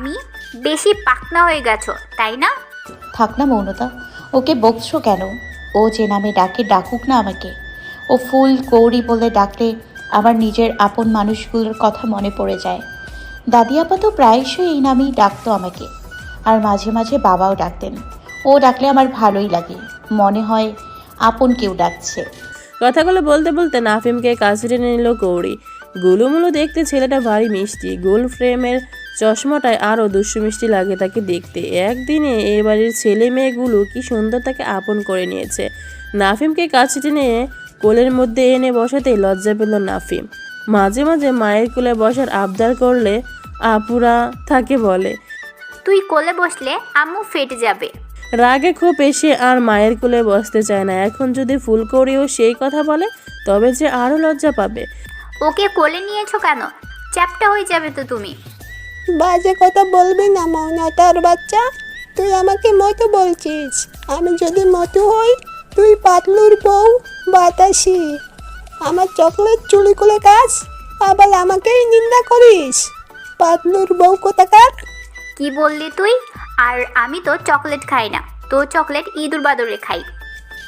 আমি বেশি পাকনা হয়ে গেছো তাই না? থাক না মৌনতা ওকে বকছো কেন? ও যে নামে ডাকে ডাকুক না আমাকে। ও ফুল কৌড়ি বলে ডাকলে আমার নিজের আপন মানুষগুলোর কথা মনে পড়ে যায়। দাদি আপা তো প্রায়শই এই নামেই ডাকতো আমাকে। আর মাঝে মাঝে বাবাও ডাকতেন। ও ডাকলে আমার ভালোই লাগে। মনে হয় আপন কেউ ডাকছে। কথাগুলো বলতে বলতে নাফিমকে কাছে টেনে নিল কৌড়ি। গুলুমুলু দেখতে ছেলেটা ভারী মিষ্টি। গোল ফ্রেমের চশমাটায় আরও দুষ্টু মিষ্টি লাগে তাকে দেখতে। একদিনে এ বাড়ির ছেলে মেয়েগুলো কি সুন্দর তাকে আপন করে নিয়েছে। নাফিমকে কাছে টেনে কোলের মধ্যে এনে বসাতেই লজ্জা পেল নাফিম। মাঝে মাঝে মায়ের কোলে বসার আবদার করলে আপুরা তাকে বলে তুই কোলে বসলে আম্মু ফেটে যাবে। রাগে খুব এসে আর মায়ের কোলে বসতে চায় না। এখন যদি ফুলকড়িও সেই কথা বলে তবে যে আরও লজ্জা পাবে। ওকে কোলে নিয়েছো কেন? চ্যাপটা হয়ে যাবে তো তুমি। বাজে কথা বলবি না মৌনতার বাচ্চা। তুই আমাকে মতো বলছিস। আমি যদি মতো হই, তুই পাতলুর বউ, বাতাসি। আমার চকলেট চুরি করে কাজ আবার আমাকেই নিন্দা করিস। পাতলুর বউ কোথাকার? কি বললি তুই? আর আমি তো চকলেট খাই না। তো চকলেট ইঁদুর বাদরে খাই।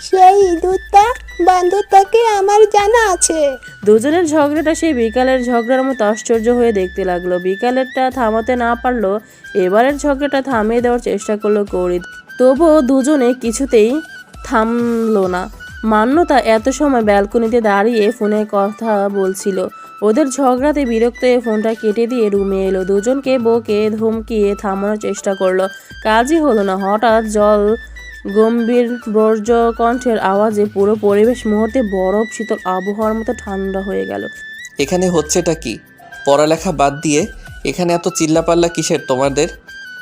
সেই ইঁদুরটা বান্দরটাকে আমার জানা আছে। দুজনের ঝগড়াটা সেই বিকালের ঝগড়ার মতো আশ্চর্য হয়ে দেখতে লাগল। বিকালেরটা থামাতে না পারল, এবারের ঝগড়াটা থামিয়ে দেওয়ার চেষ্টা করল কৌরি তবুও দুজনে কিছুতেই থামলো না। মান্যতা এত সময় ব্যালকনিতে দাঁড়িয়ে ফোনে কথা বলছিল। ওদের ঝগড়াতে বিরক্ত হয়ে ফোনটা কেটে দিয়ে রুমে এলো। দুজনকে বকে ধমকিয়ে থামানোর চেষ্টা করল। কাজই হলো না, হঠাৎ জল গম্ভীর বর্জ্য কণ্ঠের আওয়াজে পুরো পরিবেশ মুহূর্তে বরফ শীতল আবহাওয়ার মতো ঠান্ডা হয়ে গেল। এখানে হচ্ছেটা কি? পড়ালেখা বাদ দিয়ে এখানে এত চিল্লাপাল্লা কিসের তোমাদের?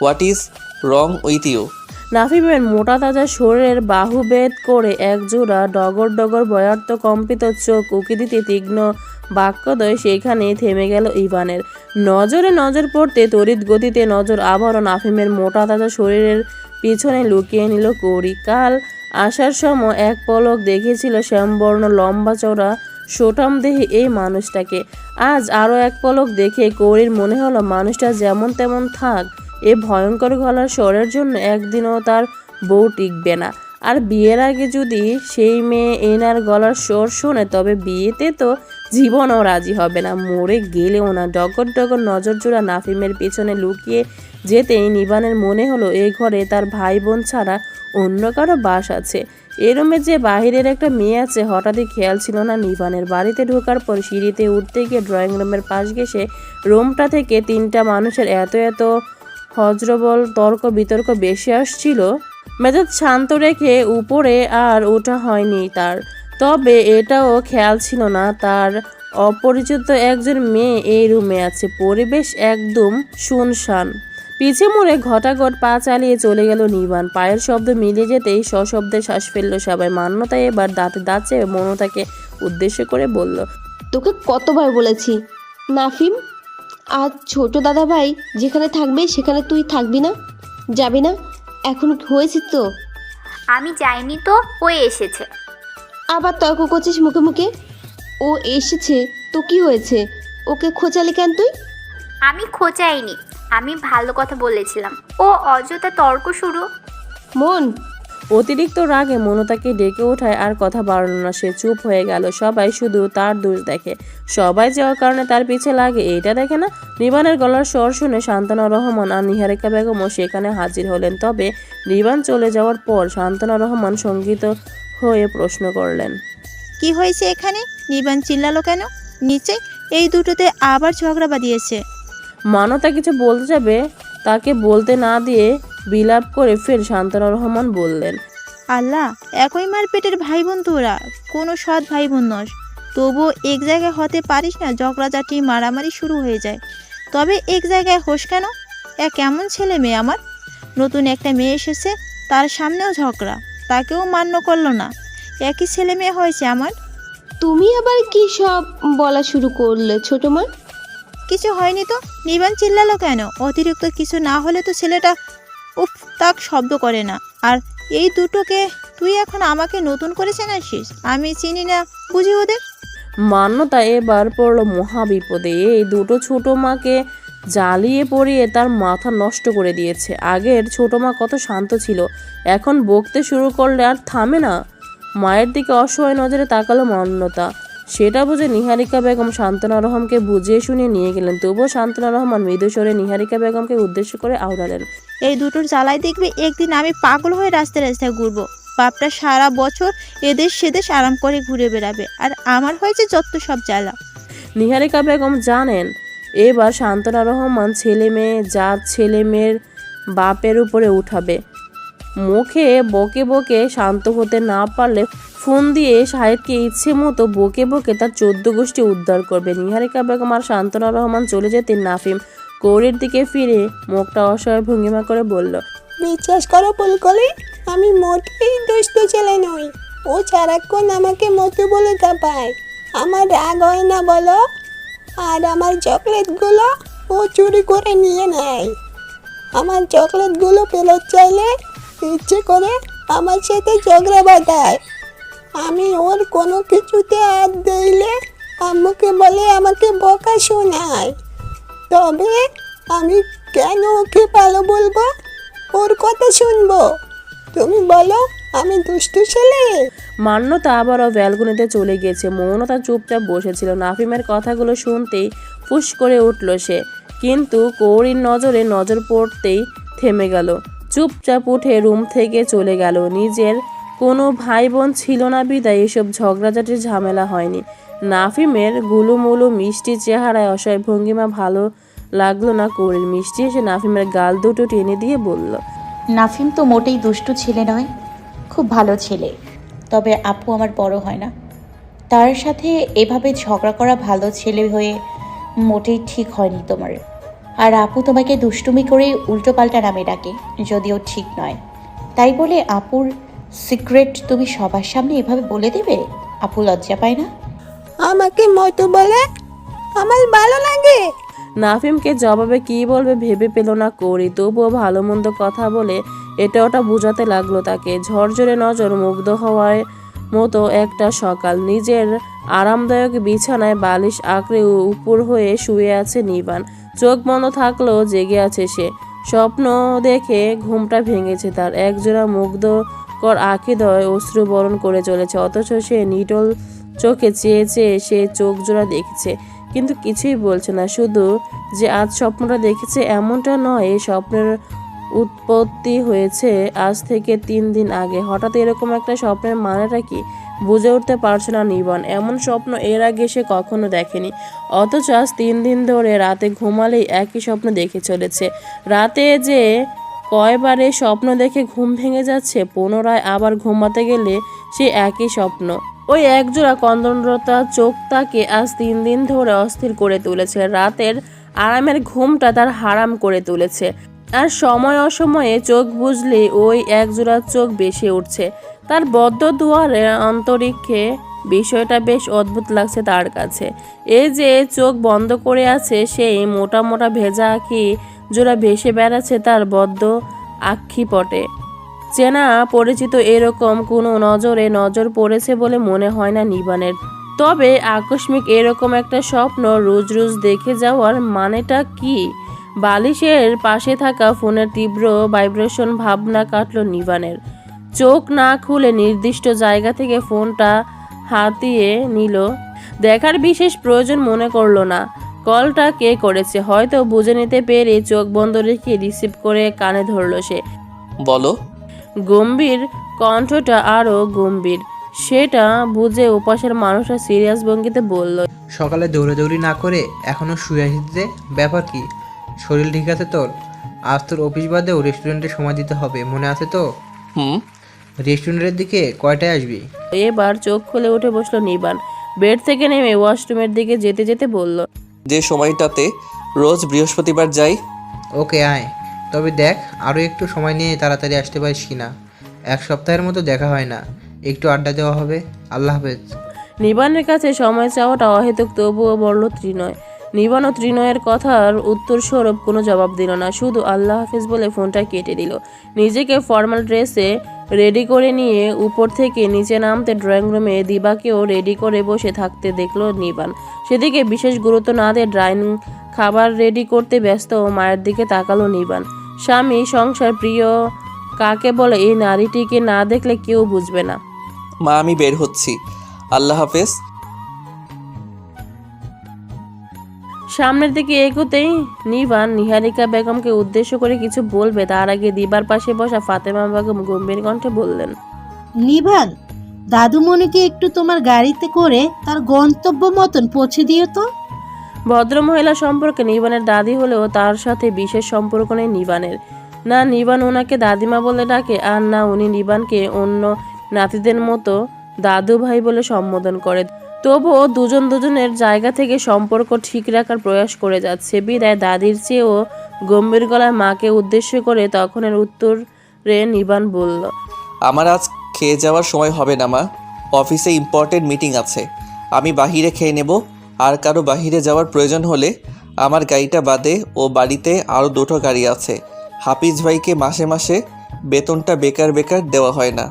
What is wrong with you নাফিমের মোটা তাজা শরীরের বাহুভেদ করে একজোড়া ডগর ডগর বয়ার্ত কম্পিত চোখ উকি দিতে তীক্ষ্ণ বাক্যদয় সেইখানে থেমে গেল ইভানের। নজরে নজর পড়তে তড়িৎ গতিতে নজর আবারও নাফিমের মোটা তাজা শরীরের পিছনে লুকিয়ে নিল কৌরি কাল আসার সময় এক পলক দেখেছিল শ্যামবর্ণ লম্বা চড়া সোটাম দেহে এই মানুষটাকে। আজ আরও এক পলক দেখে কৌরির মনে হলো, মানুষটা যেমন তেমন থাক, এ ভয়ঙ্কর গলার স্বরের জন্য একদিনও তার বউ টিকবে না। আর বিয়ের আগে যদি সেই মেয়ে এনার গলার স্বর শোনে, তবে বিয়েতে তো জীবনও রাজি হবে না। মরে গেলেও না। ডগর ডগর নজর জোড়া নাফিমের পেছনে লুকিয়ে যেতেই নিবানের মনে হলো, এ ঘরে তার ভাই বোন ছাড়া অন্য কারও বাস আছে। এ রুমে যে বাহিরের একটা মেয়ে আছে, হঠাৎই খেয়াল ছিল না নিবানের। বাড়িতে ঢোকার পর সিঁড়িতে উঠতে গিয়ে ড্রয়িং রুমের পাশ ঘেসে রুমটা থেকে তিনটা মানুষের এত এত হজরবল তর্ক বিতর্ক বেশি আসছিল। মেজাজ শান্ত রেখে উপরে আর ওঠা হয়নি তার। তবে এটাও খেয়াল ছিল না, তার অপরিচিত একজন মেয়ে এই রুমে আছে, পরিবেশ একদম শুনশান। পিছে মুড়ে ঘটাঘট পা চালিয়ে চলে গেল নিবান পায়ের শব্দ মিলে যেতেই সশব্দে শ্বাস ফেলল সবাই। মান্যতা এবার দাঁতে দাঁত চেপে মনতাকে উদ্দেশ্য করে বলল, তোকে কতবার বলেছি, নাফিম, আজ ছোট দাদা ভাই যেখানে থাকবে সেখানে তুই থাকবি না, যাবি না এখন হয়েছে তো? আমি যাইনি তো ও এসেছে। আবার তর্ক করছিস মুখে মুখে? ও এসেছে তো কি হয়েছে? ওকে খোঁচালি কেন তুই? আমি খোঁচাইনি আমি ভালো কথা বলেছিলাম। ও অযথা তর্ক শুরু। মন অতিরিক্ত রাগে মনতাকে ডেকে ওঠায় আর কথা বাড়ল না। সে চুপ হয়ে গেল। সবাই শুধু তার দোষ দেখে। সবাই যাওয়ার কারণে তার পিছে লাগে। এইটা দেখে না? নিবানের গলার স্বর শুনে শান্তনা রহমান আর নিহারিকা বেগমও সেখানে হাজির হলেন। তবে নিবান চলে যাওয়ার পর শান্তনা রহমান সংগীত হয়ে প্রশ্ন করলেন কি হয়েছে এখানে? নিবান চিল্লালো কেন? নিচে? এই দুটোতে আবার ঝগড়া বাঁধিয়েছে? মানতা কিছু বলতে যাবে? তাকে বলতে না দিয়ে বিলাপ করে ফের শান্তনা রহমান বললেন আল্লাহ একই মার পেটের ভাই বোন তোরা। কোনো সৎ ভাই বোন নস। তবুও এক জায়গায় হতে পারিস না ঝগড়াঝাটি মারামারি শুরু হয়ে যায়। তবে এক জায়গায় হোস কেন? এ কেমন ছেলে মেয়ে আমার। নতুন একটা মেয়ে এসেছে তার সামনেও ঝগড়া। তাকেও মান্য করল না। একই ছেলে মেয়ে হয়েছে আমার। তুমি আবার কি সব বলা শুরু করলে ছোট মা কিছু হয়নি তো? নিবান চিল্লালো কেন? অতিরিক্ত কিছু না হলে তো ছেলেটা উফ, তাক শব্দ করে না। আর এই দুটোকে তুই এখন আমাকে নতুন করে চেনাছিস আমি চিনি না, বুঝি ওদের? মান্যতা এবার পড়ল মহাবিপদে। এই দুটো ছোট মাকে জ্বালিয়ে পড়িয়ে তার মাথা নষ্ট করে দিয়েছে। আগের ছোট মা কত শান্ত ছিল। এখন বকতে শুরু করলে আর থামে না। মায়ের দিকে অসহায় নজরে তাকালো মান্যতা। সেটা বুঝে নিহারিকা বেগম শান্তনা রহমকে বুঝিয়ে শুনিয়ে নিয়ে গেলেন। তবুও শান্তনা রহমান মৃদু স্বরে নিহারিকা বেগমকে উদ্দেশ্য করে আওড়ালেন। এই দুটোর জ্বালায় দেখবে একদিন আমি পাগল হয়ে রাস্তায় রাস্তায় ঘুরবো। বাপটা সারা বছর এদেশ সেদেশ আরাম করে ঘুরে বেড়াবে। আর আমার হয়েছে যত সব জ্বালা। নিহারিকা বেগম জানেন এবার শান্তনা রহমান ছেলে মেয়ে যার ছেলে মেয়ের বাপের উপরে উঠাবে। মুখে বকে বকে শান্ত হতে না পারলে ফোন দিয়ে সাহেবকে ইচ্ছে মতো বকে বকে তার চোদ্দ গোষ্ঠী উদ্ধার করবে নিহারিকা বেগম আর শান্তনা রহমান চলে যেতেন নাফিম। কৌরির দিকে ফিরে মুখটা অসহায় ভঙ্গিমা করে বলল, বিশ্বাস করো পুলকলি আমি মোটেই দুষ্ট ছেলে নই। ও সারাক্ষণ আমাকে মতো বলে তা পায় আমার রাগ হয় না বলো? আর আমার চকলেটগুলো ও চুরি করে নিয়ে নেয়। আমার চকলেটগুলো ফেরত চাইলে ইচ্ছে করে আমার সাথে ঝগড়া বাঁধায়। আমি ওর কোনো কিছুতে হাত দিলে আম্মুকে বলে, আমাকে বকা শোনায়। তবে আমি কেন ওকে ভালো বলব? ওর কথা শুনব। তুমি বলো, আমি দুষ্টু ছেলে? মান্যতা আবারও ব্যালকনিতে চলে গিয়েছে। মৌনতা চুপচাপ বসেছিল। নাফিমের কথাগুলো শুনতেই ফুস করে উঠল সে। কিন্তু কৌরির নজরে নজর পড়তেই থেমে গেল। চুপচাপ উঠে রুম থেকে চলে গেল। নিজের কোনো ভাই বোন ছিল না বিদায়, এসব ঝগড়াঝাটির ঝামেলা হয়নি। নাফিমের গুলুমুলু মিষ্টি চেহারায় অসহায় ভঙ্গিমা ভালো লাগল না কৌরির মিষ্টি এসে নাফিমের গাল দুটো টেনে দিয়ে বলল, নাফিম তো মোটেই দুষ্টু ছেলে নয়, খুব ভালো ছেলে। তবে আপু আমার বড় হয় না। তার সাথে এভাবে ঝগড়া করা ভালো ছেলে হয়ে মোটেই ঠিক হয়নি তোমার। আর আপু তোমাকে দুষ্টুমি করে উল্টোপাল্টা নামে ডাকে, যদিও ঠিক নয়। তাই বলে আপুর সিক্রেট তুমি সবার সামনে এভাবে বলে দেবে? আপু লজ্জা পায় না? আমাকে মতো বলে? আমার ভালো লাগে। নাফিমকে জবাবে কি বলবে ভেবে পেল না করি তবুও ভালো মন্দ কথা বলে এটা ওটা বোঝাতে লাগল তাকে। ঝরঝরে নজর মুগ্ধ হওয়ার মতো একটা সকাল। নিজের আরামদায়ক বিছানায় বালিশ আঁকড়ে উপর হয়ে শুয়ে আছে নিবান চোখ বন্ধ থাকলেও জেগে আছে সে। স্বপ্ন দেখে ঘুমটা ভেঙেছে তার। একজোড়া মুগ্ধকর আঁখিদয় অশ্রু বরণ করে চলেছে। অথচ সে নিটল চোখে চেয়ে চেয়ে সে চোখ জোড়া দেখছে, কিন্তু কিছুই বলছে না। শুধু যে আজ স্বপ্নটা দেখেছে এমনটা নয়, এই স্বপ্নের উৎপত্তি হয়েছে আজ থেকে তিন দিন আগে। হঠাৎ এরকম একটা স্বপ্নের মানেটা কি বুঝে উঠতে পারছে না নিবন এমন স্বপ্ন এর আগে সে কখনো দেখেনি। অথচ আজ তিন দিন ধরে রাতে ঘুমালেই একই স্বপ্ন দেখে চলেছে। রাতে যে কয়বারে স্বপ্ন দেখে ঘুম ভেঙে যাচ্ছে, পুনরায় আবার ঘুমাতে গেলে সে একই স্বপ্ন। ওই একজোড়া কন্দনরতা চোখ তাকে আজ তিন দিন ধরে অস্থির করে তুলেছে। রাতের আরামের ঘুমটা তার হারাম করে তুলেছে। আর সময় অসময়ে চোখ বুঝলে ওই একজোড়া চোখ বেশি উঠছে। তার বদ্ধ দুয়ারে অন্তরিক্ষে বিষয়টা বেশ অদ্ভুত লাগছে তার কাছে। এই যে চোখ বন্ধ করে আছে, সেই মোটা মোটা ভেজা আঁখি জোড়া ভেসে বেড়াচ্ছে তার বদ্ধ আক্ষি পটে। চেনা পরিচিত এরকম কোনো নজরে নজর পড়েছে বলে মনে হয় না নিবানের তবে আকস্মিক এরকম একটা স্বপ্ন রোজ রোজ দেখে যাওয়ার মানেটা কি? বালিশের পাশে থাকা ফোনের তীব্র ভাইব্রেশন ভাবনা কাটলো নিবানের চোখ না খুলে নির্দিষ্ট জায়গা থেকে ফোনটা হাতিয়ে নিল। দেখার বিশেষ প্রয়োজন মনে করল না। কলটা কে করেছে? হয়তো বুঝে নিতে পেরে চোখ বন্ধ রেখে রিসিভ করে কানে ধরলো সে। বলো। গম্ভীর কণ্ঠটা আরও গম্ভীর। সেটা বুঝে উপাসের মানুষরা সিরিয়াস ভঙ্গিতে বলল সকালে দৌড়াদৌড়ি না করে এখনও শুয়ে আসিতে ব্যাপার কি? শরীর ঠিক আছে তোর? আজ তোর অফিস বাদেও রেস্টুরেন্টে সময় দিতে হবে মনে আছে তো? হুম। রেস্টুরেন্টের দিকে কয়টায় আসবি? এবার চোখ খুলে উঠে বসল নিবান। বেড থেকে নেমে ওয়াশরুমের দিকে যেতে যেতে বলল যে সময়টাতে রোজ বৃহস্পতিবার যাই। ওকে আয়। তবে দেখ আরও একটু সময় নিয়ে তাড়াতাড়ি আসতে পারিস কি না এক সপ্তাহের মতো দেখা হয় না। একটু আড্ডা দেওয়া হবে। আল্লাহ হাফেজ। নিবানের কাছে সময় চাওয়াটা অহেতুক তবুও বলল ত্রিনয়। নিবান ও ত্রিনয়ের কথার উত্তর স্বরূপ কোনো জবাব দিল না। শুধু আল্লাহ হাফিজ বলে ফোনটা কেটে দিল। নিজেকে ফর্মাল ড্রেসে রেডি করে নিয়ে উপর থেকে নিচে নামতে ড্রয়িং রুমে দিবাকেও রেডি করে বসে থাকতে দেখল নিবান সেদিকে বিশেষ গুরুত্ব না দিয়ে ড্রাইং খাবার রেডি করতে ব্যস্ত মায়ের দিকে তাকালো নিবান স্বামী, সংসার, প্রিয়, কাকে বলে এই নারীটিকে না দেখলে কেউ বুঝবে না। মা, আমি বের হচ্ছি। আল্লাহ হাফেজ। সামনের দিকে এগোতেই নিবান নিহারিকা বেগমকে উদ্দেশ্য করে কিছু বলবে। তার আগে দিবার পাশে বসা ফাতেমা বেগম গম্ভীর কণ্ঠে বললেন নিভান দাদুমণিকে একটু তোমার গাড়িতে করে তার গন্তব্য মতন পৌঁছে দিও তো। ভদ্রমহিলা সম্পর্কে নিবানের দাদি হলেও তার সাথে বিশেষ সম্পর্ক নেই নিবানের। না নিবান ওনাকে দাদিমা বলে ডাকে আর না উনি নিবানকে অন্য নাতিদের মতো দাদু ভাই বলে সম্বোধন করে। তবুও দুজন দুজনের জায়গা থেকে সম্পর্ক ঠিক রাখার প্রয়াস করে যাচ্ছে। বিদায় দাদির চেয়েও গম্ভীর গলায় মাকে উদ্দেশ্য করে তখনের উত্তরে নিবান বলল, আমার আজ খেয়ে যাওয়ার সময় হবে না, মা। অফিসে ইম্পর্টেন্ট মিটিং আছে। আমি বাহিরে খেয়ে নেব। আর কারও বাহিরে যাওয়ার প্রয়োজন হলে আমার গাড়িটা বাদে ও বাড়িতে আরও দুটো গাড়ি আছে। হাফিজ ভাইকে মাসে মাসে বেতনটা বেকার বেকার দেওয়া হয় না।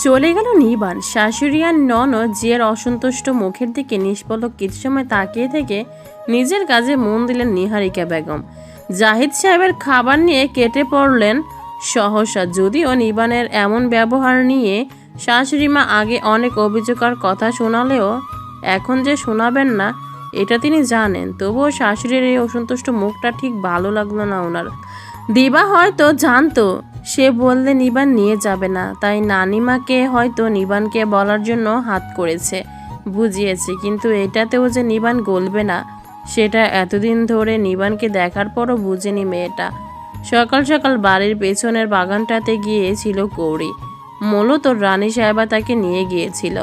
চলে গেল নিবান শাশুড়ি আর নন জিয়ের অসন্তুষ্ট মুখের দিকে নিষ্পলক কিছু সময় তাকিয়ে থেকে নিজের কাজে মন দিলেন নিহারিকা বেগম। জাহিদ সাহেবের খাবার নিয়ে কেটে পড়লেন সহসা। যদিও নিবানের এমন ব্যবহার নিয়ে শাশুড়ি মা আগে অনেক অভিযোগের কথা শোনালেও এখন যে শোনাবেন না, এটা তিনি জানেন। তবুও শাশুড়ির এই অসন্তুষ্ট মুখটা ঠিক ভালো লাগল না ওনার। দিবা হয়তো জানতো সে বললে, নিবান নিয়ে যাবে না। তাই নানিমাকে হয়তো নিবানকে বলার জন্য হাত করেছে, বুঝিয়েছে। কিন্তু এটাতেও যে নিবান গলবে না, সেটা এতদিন ধরে নিবানকে দেখার পরও বুঝেনি মেয়েটা। সকাল সকাল বাড়ির পেছনের বাগানটাতে গিয়েছিল কৌড়ি। মূলত রানী সাহেবা তাকে নিয়ে গিয়েছিল।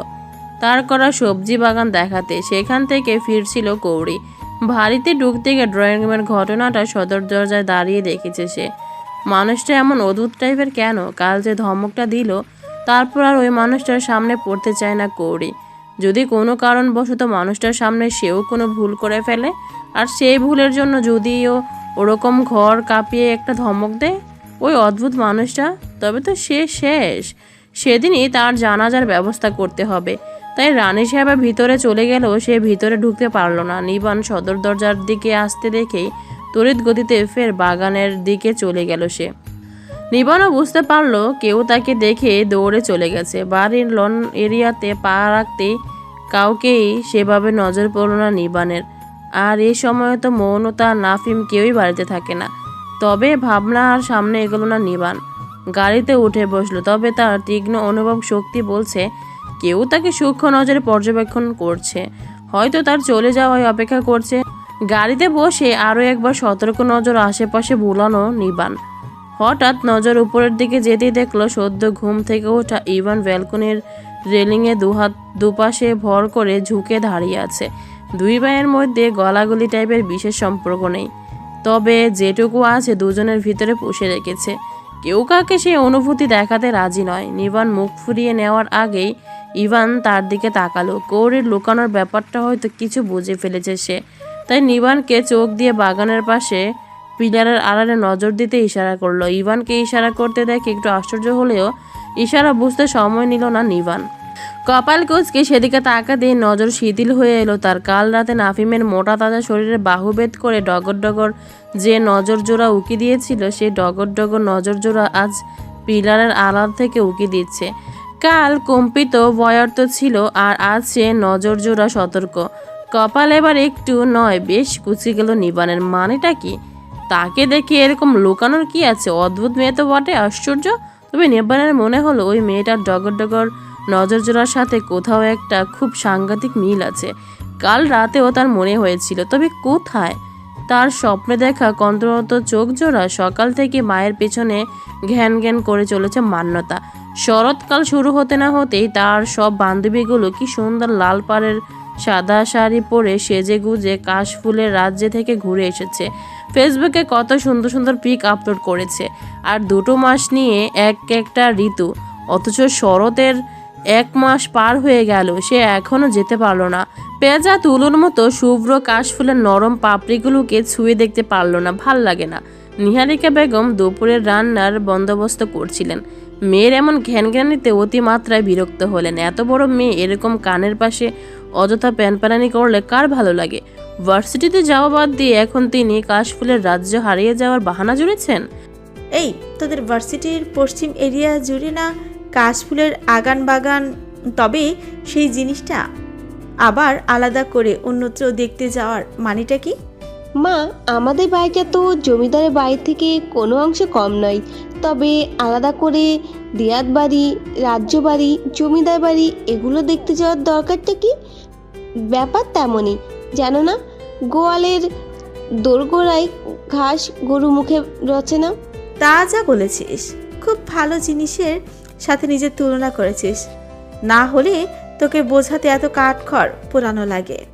তার করা সবজি বাগান দেখাতে সেখান থেকে ফিরছিল কৌড়ি। বাড়িতে ঢুকতে গিয়ে ড্রয়িং রুমের ঘটনাটা সদর দরজায় দাঁড়িয়ে দেখেছে সে। মানুষটা এমন অদ্ভুত টাইপের কেন? কাল যে ধমকটা দিল, তারপর আর ওই মানুষটার সামনে পড়তে চায় না কৌড়ি। যদি কোনো কারণবশত মানুষটার সামনে সেও কোনো ভুল করে ফেলে, আর সেই ভুলের জন্য যদিও ওরকম ঘর কাঁপিয়ে একটা ধমক দেয়, ওই অদ্ভুত মানুষটা, তবে তো সে শেষ। সেদিনই তার জানাজার ব্যবস্থা করতে হবে। তাই রানী সাহেবা ভিতরে চলে গেলেও সে ভিতরে ঢুকতে পারল না। নিবান সদর দরজার দিকে আসতে দেখেই তড়িৎ গতিতে ফের বাগানের দিকে চলে গেল সে। নিবানও বুঝতে পারল কেউ তাকে দেখে দৌড়ে চলে গেছে। বাড়ির লন এরিয়াতে পা রাখতেই কাউকেই সেভাবে নজর পড়ল না নিবানের। আর এই সময় তো মৌনতা নাফিম কেউই বাড়িতে থাকে না। তবে ভাবনা আর সামনে এগোলো না নিবান। গাড়িতে উঠে বসল, তবে তার তীক্ষ্ণ অনুভব শক্তি বলছে, কেউ তাকে সূক্ষ্ম নজরে পর্যবেক্ষণ করছে। হয়তো তার চলে যাওয়ায় অপেক্ষা করছে। গাড়িতে বসে আরও একবার সতর্ক নজর আশেপাশে বুলানো নিবান। হঠাৎ নজর উপরের দিকে যেতেই দেখল সদ্য ঘুম থেকে ওঠা ইভান ব্যালকনির রেলিংয়ে দুহাত, দুপাশে ভর করে ঝুঁকে দাঁড়িয়ে আছে। দুই ভাইয়ের মধ্যে গলাগলি টাইপের বিশেষ সম্পর্ক নেই। তবে যেটুকু আছে দুজনের ভিতরে পুষে রেখেছে। কেউ কাকে সেই অনুভূতি দেখাতে রাজি নয়। নিবান মুখ ফুরিয়ে নেওয়ার আগেই ইভান তার দিকে তাকালো। কৌরির লুকানোর ব্যাপারটা হয়তো কিছু বুঝে ফেলেছে সে। তাই নিবানকে চোখ দিয়ে বাগানের পাশে পিলারের আড়ালে নজর দিতে ইশারা করল। ইভানকে ইশারা করতে দেখে একটু আশ্চর্য হলেও ইশারা বুঝতে সময় নিল না নিবান। কপাল কোচকে সেদিকে তাকা দিয়ে নজর শিথিল হয়ে এলো তার। কাল রাতে নাফিমের মোটা তাজা শরীরে বাহুভেদ করে ডগর ডগর যে নজর জোড়া উকি দিয়েছিল সেই ডগর ডগর নজর জোড়া আজ পিলারের আড়াল থেকে উকি দিচ্ছে। কাল কম্পিত বয়ার্ত ছিল আর আজ সে নজর জোড়া সতর্ক। কপাল এবার একটু নয়, বেশ কুচি গেল নিবানের মানেটা কি? তাকে দেখে এরকম লুকানোর কি আছে? অদ্ভুত মেয়ে তো বটে, আশ্চর্য। তবে নেবানের মনে হলো ওই মেয়েটার ডগর ডগর নজর জোড়ার সাথে কোথাও একটা খুব সাংঘাতিক মিল আছে। কাল রাতেও তার মনে হয়েছিল, তবে কোথায়? তার স্বপ্নে দেখা কন্ত্রত চোখ জোড়া সকাল থেকে মায়ের পেছনে ঘ্যান ঘ্যান করে চলেছে মান্যতা। শরৎকাল শুরু হতে না হতেই তার সব বান্ধবীগুলো কি সুন্দর লাল পাড়ের সাদা শাড়ি পরে সেজে গুজে কাশফুলের রাজ্যে থেকে ঘুরে এসেছে। ফেসবুকে কত সুন্দর সুন্দর পিক আপলোড করেছে। আর দুটো মাস নিয়ে এক একটা ঋতু। অথচ শরতের এক মাস পার হয়ে গেল, সে এখনও যেতে পারল না। পেঁজা তুলোর মতো শুভ্র কাশফুলের নরম পাপড়িগুলোকে ছুঁয়ে দেখতে পারল না, ভালো লাগে না। নিহারিকা বেগম দুপুরের রান্নার বন্দোবস্ত করছিলেন। মেয়ের এমন ঘ্যানঘ্যানিতে অতিমাত্রায় বিরক্ত হলেন। এত বড় মেয়ে এরকম কানের পাশে অযথা প্যানপ্যানানি করলে কার ভালো লাগে? ভার্সিটিতে যাওয়া বাদ দিয়ে এখন তিনি কাশফুলের রাজ্য হারিয়ে যাওয়ার বাহানা জুড়েছেন? এই তোদের ভার্সিটির পশ্চিম এরিয়া জুড়ে না কাশফুলের আগান বাগান তবে সেই জিনিসটা আবার আলাদা করে অন্যত্র দেখতে যাওয়ার মানেটা কি? মা আমাদের বাড়িটা তো জমিদারের বাড়ি থেকে কোনো অংশে কম নয়। তবে আলাদা করে দেয়াত বাড়ি রাজ্য বাড়ি জমিদার বাড়ি এগুলো দেখতে যাওয়ার দরকারটা কি? ব্যাপার তেমনই। জানো না গোয়ালের দোরগোড়ায় ঘাস গরু মুখে রচে না? তা যা বলেছিস খুব ভালো জিনিসের সাথে নিজের তুলনা করেছিস। না হলে তোকে বোঝাতে এত কাঠখড় পোড়ানো লাগে।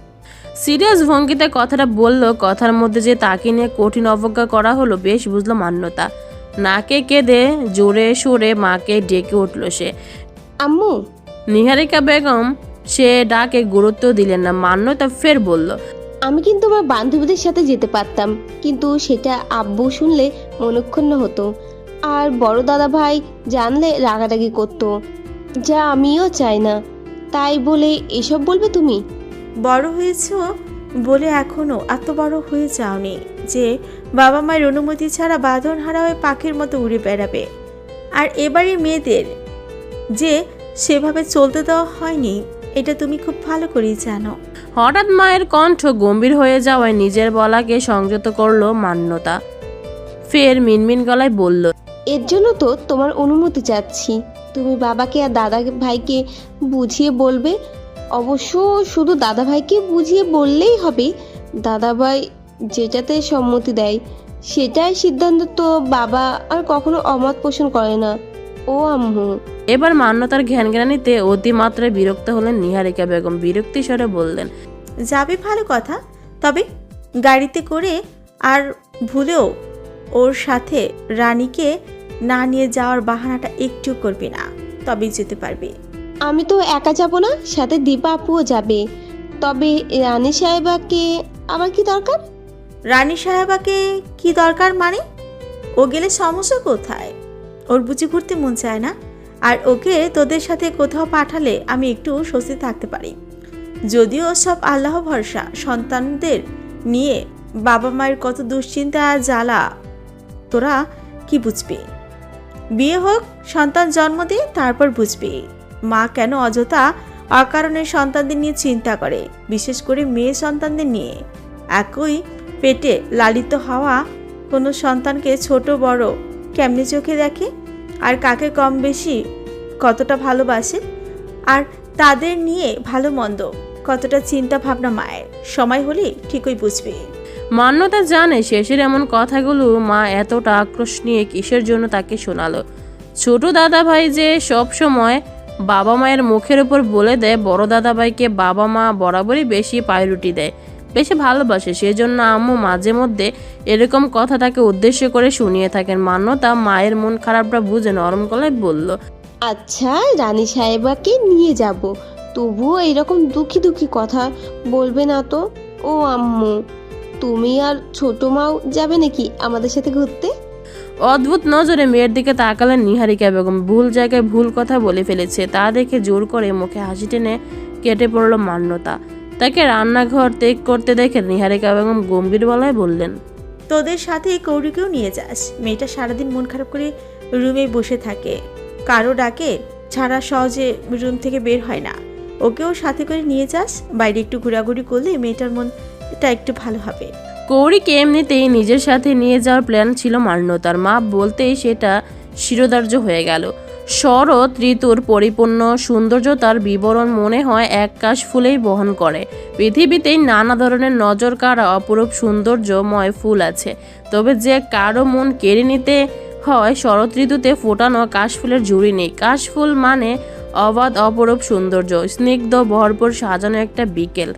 সিরিয়াস ভঙ্গিতে কথাটা বলল কথার মধ্যে যে তাকে নিয়ে কঠিন অবজ্ঞা করা হলো বেশ বুঝলো মান্যতা। নাকে কেঁদে জোরে সোরে মাকে ডেকে উঠল সে। আম্মু! নিহারিকা বেগম সে ডাকে গুরুত্ব দিলেন না। মান্যতা ফের বলল আমি কিন্তু আমার বান্ধবীদের সাথে যেতে পারতাম কিন্তু সেটা আব্বু শুনলে মনক্ষুণ্ণ হতো। আর বড় দাদা ভাই জানলে রাগারাগি করতো যা আমিও চাই না। তাই বলে এসব বলবে তুমি? বড় হয়েছ বলে এখনও এত বড় হয়ে যাওনি যে বাবা মায়ের অনুমতি ছাড়া বাঁধন হারা হয়ে পাখির মতো উড়ে বেড়াবে। আর এবারে মেয়েদের যে সেভাবে চলতে দেওয়া হয়নি এটা তুমি খুব ভালো করেই জানো। হঠাৎ মায়ের কণ্ঠ গম্ভীর হয়ে যাওয়ায় নিজের বলাকে সংযত করল মান্যতা। ফের মিনমিন গলায় বলল এর জন্য তো তোমার অনুমতি চাচ্ছি। তুমি বাবাকে আর দাদা ভাইকে বুঝিয়ে বলবে। অবশ্য শুধু দাদা ভাইকে বুঝিয়ে বললেই হবে। দাদা ভাই যেটাতে সম্মতি দেয় সেটাই সিদ্ধান্ত তো বাবা আর কখনো অমত পোষণ করে না। ও আম্মু। এবার মান্যতার জ্ঞানজ্ঞানীতে অতিমাত্রায় বিরক্ত হলেন নিহারিকা বেগম। বিরক্তি স্বরে বললেন যাবে ভালো কথা তবে গাড়িতে করে আর ভুলেও ওর সাথে রানীকে না নিয়ে যাওয়ার বাহানাটা একটু করবি না তবেই যেতে পারবি। আমি তো একা যাব না সাথে দীপা আপুও যাবে। তবে রানী সাহেবাকে আবার কি দরকার? রানী সাহেবাকে কি দরকার মানে? ও গেলে সমস্যা কোথায়? ওর বুঝি ঘুরতে মন চায় না। আর ওকে তোদের সাথে কোথাও পাঠালে আমি একটু স্বস্তি থাকতে পারি। যদিও সব আল্লাহ ভরসা, সন্তানদের নিয়ে বাবা মায়ের কত দুশ্চিন্তা জ্বালা, তোরা কি বুঝবি? বিয়ে হোক, সন্তান জন্ম দিয়ে তারপর বুঝবি। মা কেন অযথা অকারণে সন্তানদের নিয়ে চিন্তা করে, বিশেষ করে মেয়ে সন্তানদের নিয়ে? একই পেটে লালিত হওয়া কোনো সন্তানকে ছোট বড় কেমনে চোখে দেখে? আর কাকে কম বেশি কতটা ভালোবাসে? আর তাদের নিয়ে ভালো মন্দ কতটা চিন্তা ভাবনা মায়ের? সময় হলে ঠিকই বুঝবি। মান্যতা জানে শেষের এমন কথাগুলো মা এতটা আক্রোশ নিয়ে কিসের জন্য তাকে শোনালো? ছোট দাদা ভাই যে সব সময় বাবা মায়ের মুখের উপর বলে দেয়, বড় দাদা ভাইকে বাবা মা বরাবরই বেশি প্রায়োরিটি দেয়। বেশি ভালোবাসে সেজন্য আম্মু মাঝে মধ্যে এরকম কথা তাকে উদ্দেশ্য করে শুনিয়ে থাকেন। মান্যতা মায়ের মন খারাপটা বুঝে নরম গলায় বলল আচ্ছা রানী সাহেবাকে নিয়ে যাব। তবুও এরকম দুঃখী দুঃখী কথা বলবে না তো? ও আম্মু তুমি আর ছোট মাও যাবে নাকি আমাদের সাথে ঘুরতে? অদ্ভুত নজরে মেয়ের দিকে তাকালেন নিহারিকা বেগম। ভুল জায়গায় ভুল কথা বলে ফেলেছে। তা দেখে জোর করে মুখে হাসি টেনে কেটে পড়ল মান্যতা। তাকে রান্নাঘর ত্যাগ করতে দেখে নিহারিকা বেগম গম্ভীর গলায় বললেন তোদের সাথে এই কৌরিকেও নিয়ে যাস। মেয়েটা সারাদিন মন খারাপ করে রুমে বসে থাকে। কারও ডাকে ছাড়া সহজে রুম থেকে বের হয় না। ওকেও সাথে করে নিয়ে যাস। বাইরে একটু ঘোরাঘুরি করলে মেয়েটার মনটা একটু ভালো হবে। কৌরিকে এমনিতেই নিজের সাথে নিয়ে যাওয়ার প্ল্যান ছিল মান্যতার। মা বলতেই সেটা শিরোধার্য হয়ে গেল। শরৎ ঋতুর পরিপূর্ণ সৌন্দর্যতার বিবরণ মনে হয় এক কাশ ফুলেই বহন করে। পৃথিবীতেই নানা ধরনের নজর কাড়া অপরূপ সৌন্দর্যময় ফুল আছে। তবে যে কারও মন কেড়ে নিতে হয়, শরৎ ঋতুতে ফোটানো কাশফুলের ঝুড়ি নেই। কাশফুল মানে অবাধ অপরূপ সৌন্দর্য, স্নিগ্ধ, ভরপুর, সাজানো একটা বিকেল।